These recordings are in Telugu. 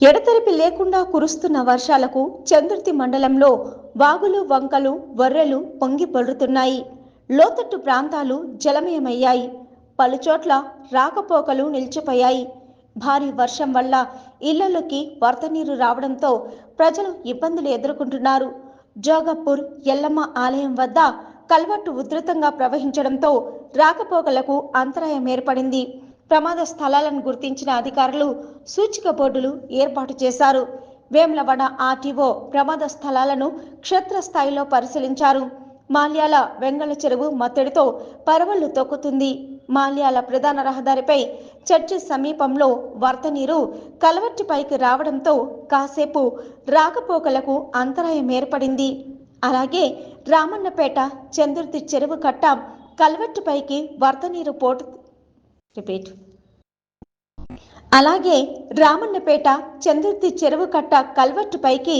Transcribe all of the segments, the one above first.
ఎడతెరిపి లేకుండా కురుస్తున్న వర్షాలకు చంద్రుతి మండలంలో వాగులు వంకలు వర్రెలు పొంగి పొడుతున్నాయి లోతట్టు ప్రాంతాలు జలమయమయ్యాయి. పలుచోట్ల రాకపోకలు నిలిచిపోయాయి. భారీ వర్షం వల్ల ఇళ్ళలోకి వరద నీరు రావడంతో ప్రజలు ఇబ్బందులు ఎదుర్కొంటున్నారు. జోగపూర్ ఎల్లమ్మ ఆలయం వద్ద కల్వట్టు ఉధృతంగా ప్రవహించడంతో రాకపోకలకు అంతరాయం ఏర్పడింది. ప్రమాద స్థలాలను గుర్తించిన అధికారులు సూచిక బోర్డులు ఏర్పాటు చేశారు. వేములవాడ ఆర్టీఓ ప్రమాద స్థలాలను క్షేత్రస్థాయిలో పరిశీలించారు. మాల్యాల వెంగళ చెరువు మత్తడితో పరవళ్ళు తొక్కుతుంది. మాల్యాల ప్రధాన రహదారిపై చర్చి సమీపంలో వరద నీరు కలవట్టిపైకి రావడంతో కాసేపు రాకపోకలకు అంతరాయం ఏర్పడింది. అలాగే రామన్నపేట చంద్రుతి చెరువు కట్ట కల్వట్టుపైకి వరద నీరు పోటు రిపీట్. అలాగే రామన్నపేట చంద్రతి చెరువు కట్ట కల్వట్టుపైకి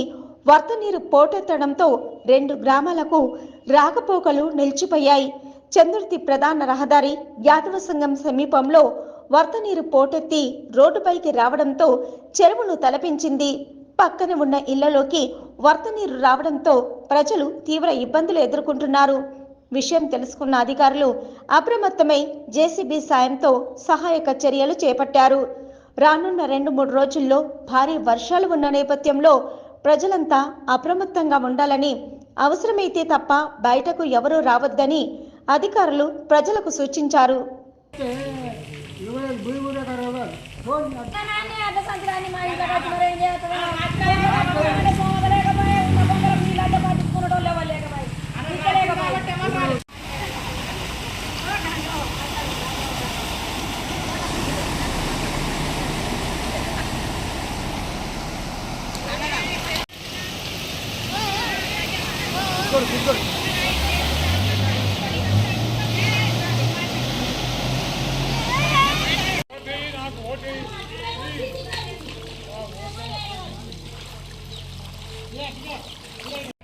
వరద నీరు పోటెత్తడంతో రెండు గ్రామాలకు రాకపోకలు నిలిచిపోయాయి. చంద్రుతి ప్రధాన రహదారి యాదవ సంఘం సమీపంలో వరద నీరు పోటెత్తి రోడ్డుపైకి రావడంతో చెరువును తలపించింది. పక్కన ఉన్న ఇళ్ళలోకి వరద నీరు రావడంతో ప్రజలు తీవ్ర ఇబ్బందులు ఎదుర్కొంటున్నారు. విషయం తెలుసుకున్న అధికారులు అప్రమత్తమై జేసీబీ సాయంతో సహాయక చర్యలు చేపట్టారు. రానున్న రెండు మూడు రోజుల్లో భారీ వర్షాలు ఉన్న నేపథ్యంలో ప్రజలంతా అప్రమత్తంగా ఉండాలని అవసరమైతే తప్ప బయటకు ఎవరూ రావద్దని అధికారులు ప్రజలకు సూచించారు. నాన్నే કર કર Yeah, yeah.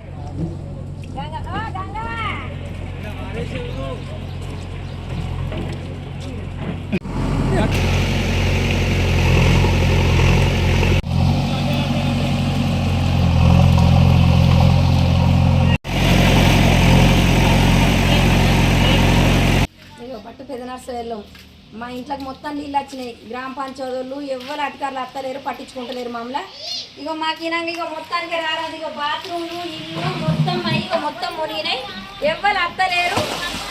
మా ఇంట్లోకి మొత్తం నీళ్ళు వచ్చినాయి. గ్రామ పంచాయతీలు ఎవ్వరు అధికారులు అత్తలేరు పట్టించుకుంటలేరు మామూలు ఇగో మాకినాక ఇక మొత్తానికి రారాదు ఇక బాత్రూమ్లు ఇల్లు మొత్తం అయ్యి ఇక మొత్తం మునిగినాయి. ఎవ్వరు అత్తలేరు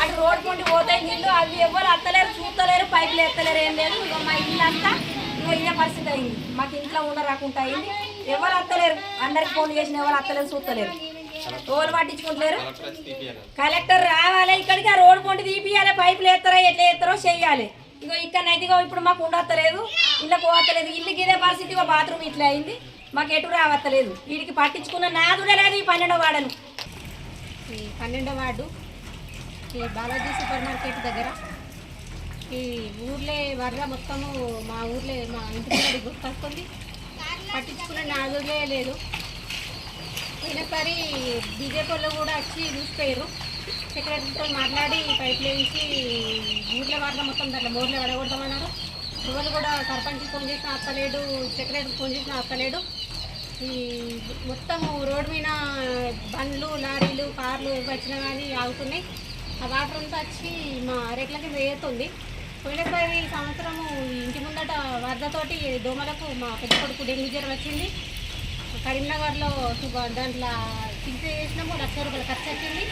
అటు రోడ్ పొంటి పోతాయి నీళ్ళు. అవి ఎవ్వరు అత్తలేరు చూస్తలేరు పైపులు ఎత్తలేరు ఏం లేదు. ఇక మా ఇల్లు అంతా ఇగో ఇదే పరిస్థితి అయింది. మాకు ఇంట్లో ఉండ రాకుండా అయింది. ఎవరు అత్తలేరు అందరికి ఫోన్ చేసిన ఎవరు అత్తలేరు చూస్తలేరు. ఎవరు పట్టించుకుంటలేరు. కలెక్టర్ రావాలి. ఇక్కడికి ఆ రోడ్ పొంటి తీపియాలి పైపులు ఎత్తారో ఎట్లా ఎత్తారో చెయ్యాలి. ఇగో ఇక్కడనైతే ఇగో ఇప్పుడు మాకు ఉండత్తలేదు. ఇళ్ళకు పోవత్తలేదు. ఇల్లుకి ఇదే పరిస్థితి. ఇగో బాత్రూమ్ ఇట్లా అయింది. మాకు ఎటు రావత్తలేదు. వీడికి పట్టించుకున్న నాదుడే లేదు ఈ పన్నెండో వాడను ఈ పన్నెండో వార్డు ఈ బాలాజీ సూపర్ మార్కెట్ దగ్గర. ఈ ఊర్లే వరద మొత్తము మా ఊర్లే మా ఇంటి గుర్తొస్తుంది. పట్టించుకున్న నాదుడే లేదు. పోయినసారి బీజేపీ వాళ్ళు కూడా వచ్చి చూసిపోయారు సెక్రటరీతో మాట్లాడి పైప్ లేచి ఊర్లో వరద మొత్తం దాంట్లో మోర్లో పడగొడతామన్నారు ఎవరు కూడా సర్పంచ్కి ఫోన్ చేసిన అత్తలేడు సెక్రటరీకి ఫోన్ చేసిన అత్తలేడు ఈ మొత్తం రోడ్డు మీద బండ్లు లారీలు కార్లు ఇవి వచ్చినా కానీ ఆగుతున్నాయి. ఆ వాటర్ అంతా వచ్చి మా రేట్లకి వేస్తుంది పోయినసారి ఈ సంవత్సరము ఇంటి ముందట వరదతోటి దోమలకు మా పెద్ద కొడుకు డెంగ్యూ జ్వరం వచ్చింది. కరీంనగర్లో దాంట్లో చికిత్స చేసినాము లక్ష రూపాయలు ఖర్చు వచ్చింది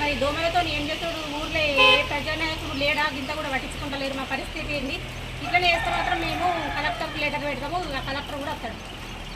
మరి దోమలతో ఏం చేస్తాడు? ఊర్లో ఏ ప్రజానాయకుడు లేడా? ఇంత కూడా పట్టించుకుంటలేరు. మా పరిస్థితి ఏంది? ఇట్లనే చేస్తే మాత్రం మేము కలెక్టర్కి లెటర్ పెడతాము. కలెక్టర్ కూడా వస్తాడు.